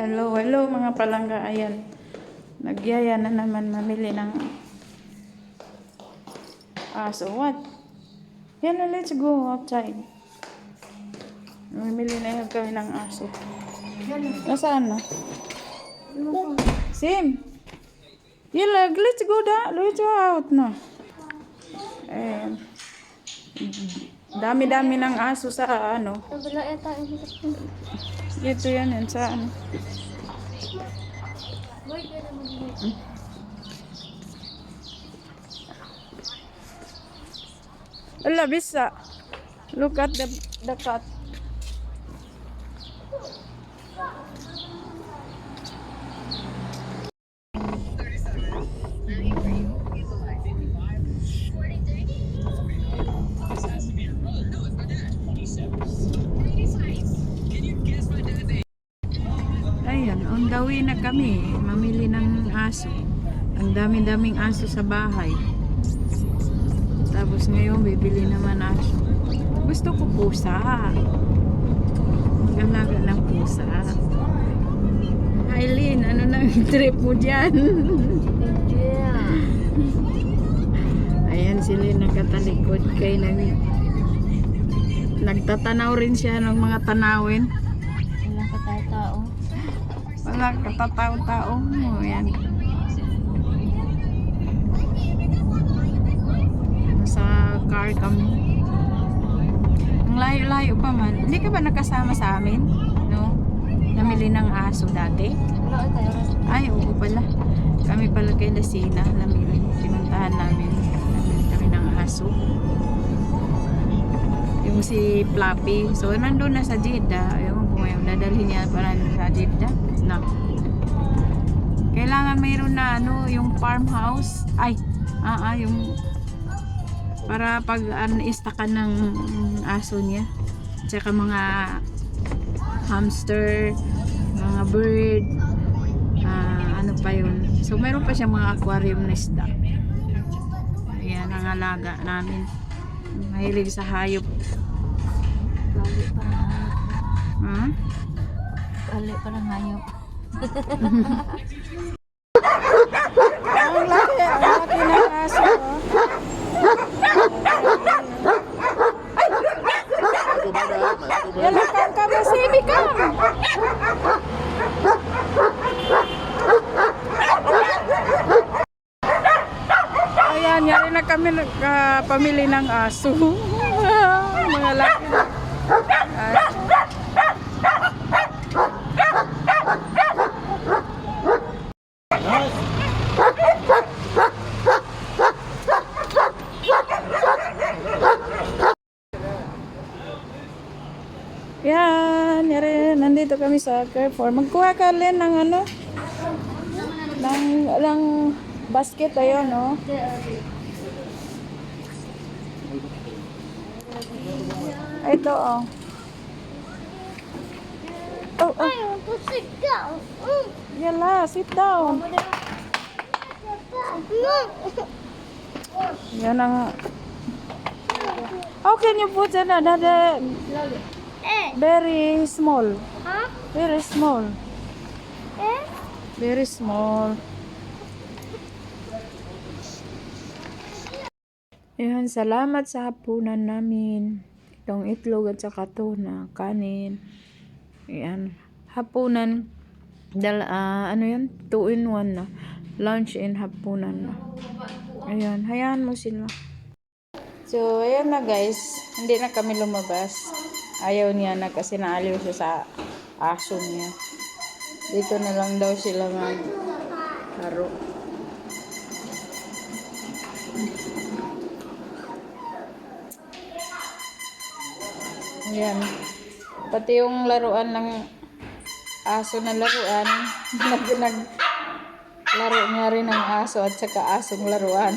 Hello, hello mga palangga. Ayan. Nagyaya na naman mamili ng aso. What? Yan na, let's go outside. Mamili na yun kami ng aso. Nasaan na? Sim. Yala, let's go da. Let's go out na. Eh, dami-dami ng aso sa ano. Dito yan, yan sa ano. Ala, bisa. Look at the, the cat. Way na kami. Mamili ng aso. Ang dami-daming aso sa bahay. Tapos ngayon, bibili naman aso. Gusto ko pusa. Magalaga ng pusa. Aileen, ano nang trip mo dyan? Yeah. Ayan sila nakatalikod kay nag nagtatanaw rin siya ng mga tanawin. Walang katao-tao. Wala katatao-tao mo. Yan. Nasa car kami. Ang layo-layo pa man. Hindi ka ba nakasama sa amin? No? Namili ng aso dati? Ay oo pala. Kami pala kay Lasina. Namili. Pinuntahan namin. Namili kami ng aso. Yung si Fluffy. So, nandun na sa Jeddah. Ewan ko ngayon. Dadalhin niya para sa Jeddah. Na. Kailangan mayroon na ano, yung farmhouse. Ay, ah, ah, yung para pag anista ka ng aso niya. Tsaka mga hamster, mga bird, ah, ano pa yun. So, meron pa siya mga aquarium na isda. Ayan, ang alaga namin. Mahilig sa hayop. Lali pa. Ha? Lali pa ng hayop. Ang laki, ang laki ng aso. Yan lang kang kamasimi ka. Ayan, yari na kami nagpamili ng aso. Mga laki. Nandito kami sa Carrefour. Magkuha ka rin ng ano? Ng, ng basket, ayun, no? Ito, oh. Oh, oh. Ayaw ko sit down. Mm. Yala, sit down. No. Yan ang... How can you put that? Uh, Eh. very small. Ha? Very small. Eh? Very small. Ayan, salamat sa hapunan namin. Itong itlog at saka tuna, kanin. Ayan, hapunan. Dal, ah, ano yan? Two in one na. Lunch and hapunan na. Ayan, hayaan mo sila. So, ayan na guys. Hindi na kami lumabas. Ayaw niya na kasi naaliw siya sa aso niya. Dito na lang daw sila mag laro. Ayan. Pati yung laruan ng aso na laruan, nag, nag laro niya rin ng aso at saka asong laruan.